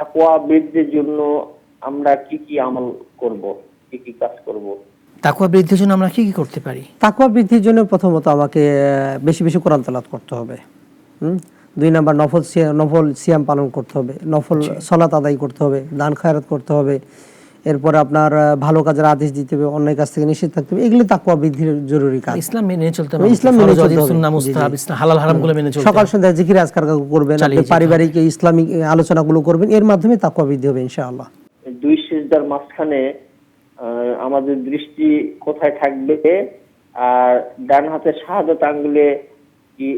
তাকওয়া বৃদ্ধির জন্য আমরা কি কি আমল করব কি কি কাজ করব? তাকুয়া বৃদ্ধির জন্য আমরা কি কি করতে পারি? তাকওয়া বৃদ্ধির জন্য প্রথমত আমাকে বেশি বেশি কোরআন তেলাওয়াত করতে হবে হুম? দুই নাম্বার নফল নফল সিয়াম পালন করতে হবে নফল সলাত আদায় করতে হবে দান খায়রাত করতে হবে এরপর আপনার ভালো কাজের আদেশ দিতে হবে অন্যায় কাজ থেকে নিষেধ থাকতে হবে এগুলি তাকওয়া বৃদ্ধির জরুরি কাজ। ইসলাম মেনে চলতে হবে। ইসলাম মেনে চলতে হবে। সুন্নাহ, জি, জি। মুস্তাহাব, ইসলাম হালাল হারামগুলো মেনে চলতে সকাল হবে। সন্ধ্যায় জিকির আজকার করবেন আপনি পারিবারিক ইসলামিক আলোচনাগুলো করবেন এর মাধ্যমে তাকওয়া বৃদ্ধি হবে ইনশাআল্লাহ। দুই সিজদার মাঝখানে আহ, আমাদের দৃষ্টি কোথায় থাকবে? আর ডান হাতের শাহাদাত আঙ্গুলে কি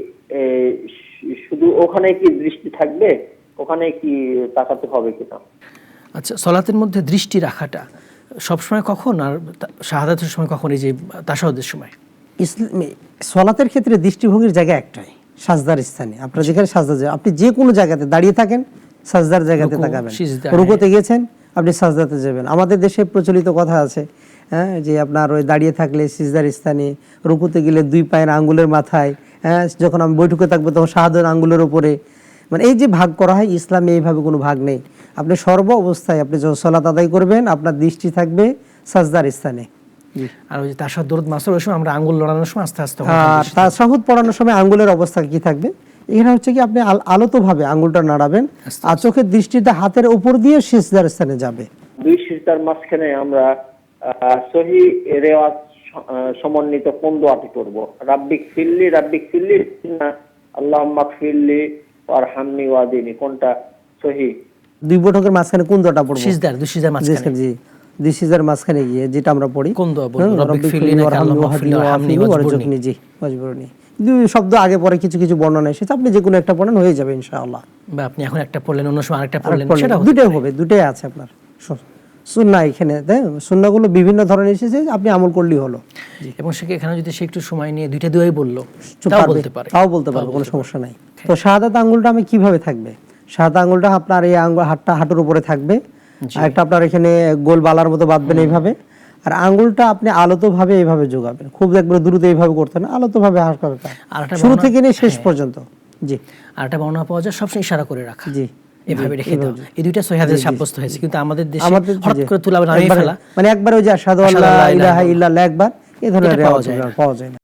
শুধু ওখানে কি দৃষ্টি থাকবে? ওখানে কি তাকাতে হবে কিনা? আচ্ছা সলাতের মধ্যে দৃষ্টি রাখাটা সবসময় কখন? আর শাহাদাতের সময় কখন? এই যে তাসাহুদের সময়? ইসলামে সলাতের ক্ষেত্রে দৃষ্টিভঙ্গির জায়গা একটাই সাজদার স্থানে। আপনার যেখানে সাজদা যায় আপনি যে কোনো জায়গাতে দাঁড়িয়ে থাকেন সাজদার জায়গাতে তাকাবেন। রুকুতে গেছেন আপনি সাজদাতে যাবেন। আমাদের দেশে প্রচলিত কথা আছে হ্যাঁ যে আপনার ওই দাঁড়িয়ে থাকলে সিজদার স্থানে রুকুতে গেলে দুই পায়ের আঙ্গুলের মাথায় হ্যাঁ যখন আমি বৈঠকে থাকব তখন শাহাদার আঙ্গুলের উপরে মানে এই যে ভাগ করা হয় ইসলামে এইভাবে কোনো ভাগ নেই। আপনি সর্ব অবস্থায় আপনি যখন সলাত আদায় করবেন আপনার দৃষ্টি থাকবে সাজদার স্থানে। আর ওই দরুদ মাসের ওই সময় আমরা আঙ্গুল লড়ানোর সময় আস্তে আস্তে তাসাহুদ পড়ানোর সময় আঙ্গুলের অবস্থা কি থাকবে? এখানে হচ্ছে কি আপনি আলতোভাবে আঙ্গুলটা নাড়াবেন আর চোখের দৃষ্টিটা হাতের উপর দিয়ে সিজদার স্থানে যাবে। দুই সিজদার মাঝখানে আমরা সহি রেওয়াজ সমন্বিত কোন দোয়াটি করব রাব্বিক ফিল্লি রাব্বিক ফিল্লি আল্লাহ ফিল্লি আর হামনি ওয়াদিনি কোনটা সহি দুই বৈঠকের মাঝখানে কোন দোয়াটা পড়ব সিজদার দুই সিজদার মাঝখানে জি দুই সিজদার মাঝখানে গিয়ে যেটা আমরা পড়ি কোন দোয়া বলব? হ্যাঁ, রব্বিক। ওয়ারজুকনি, জি ওয়াজবুরনি। দুই শব্দ আগে পরে কিছু কিছু বর্ণনা এসেছে আপনি যে কোনো একটা পড়েন হয়ে যাবে ইনশাআল্লাহ বা আপনি এখন একটা পড়লেন অন্য সময় আরেকটা পড়লেন পড়লেন। সেটা দুটোই হবে দুটোই আছে আপনার সুন্না এখানে সুন্নাগুলো বিভিন্ন ধরনের এসেছে আপনি আমল করলেই হলো। এবং সে এখানে যদি সে একটু সময় নিয়ে দুইটা দুয়াই বলল তাও বলতে পারে। তাও বলতে পারবে কোনো সমস্যা নাই। তো শাহাদাত আঙ্গুলটা আমি কীভাবে থাকবে? শাহাদাত আঙ্গুলটা আপনার এই আঙ্গুল হাতটা হাঁটুর উপরে থাকবে। আর একটা আপনার এখানে গোল বালার মতো বাঁধবেন এইভাবে। আর আঙ্গুলটা আপনি আলতো ভাবে এইভাবে যোগাবেন খুব একবার দ্রুত এইভাবে করতে না আলতো ভাবে হাস করতে শুরু থেকে নিয়ে শেষ পর্যন্ত। জি। আর একটা বর্ণনা পাওয়া যায় সবসময় ইশারা করে রাখা। জি। এভাবে রেখে দাও। এই দুইটা সহিহাদিস সাব্যস্ত হয়েছে কিন্তু আমাদের দেশে আমাদের হঠাৎ করে তুলা নামিয়ে ফেলা। মানে একবার ওই যে আসাদু আল্লাহ ইলাহা ইল্লাল্লাহ একবার এই ধরনের পাওয়া যায় পাওয়া যায় না।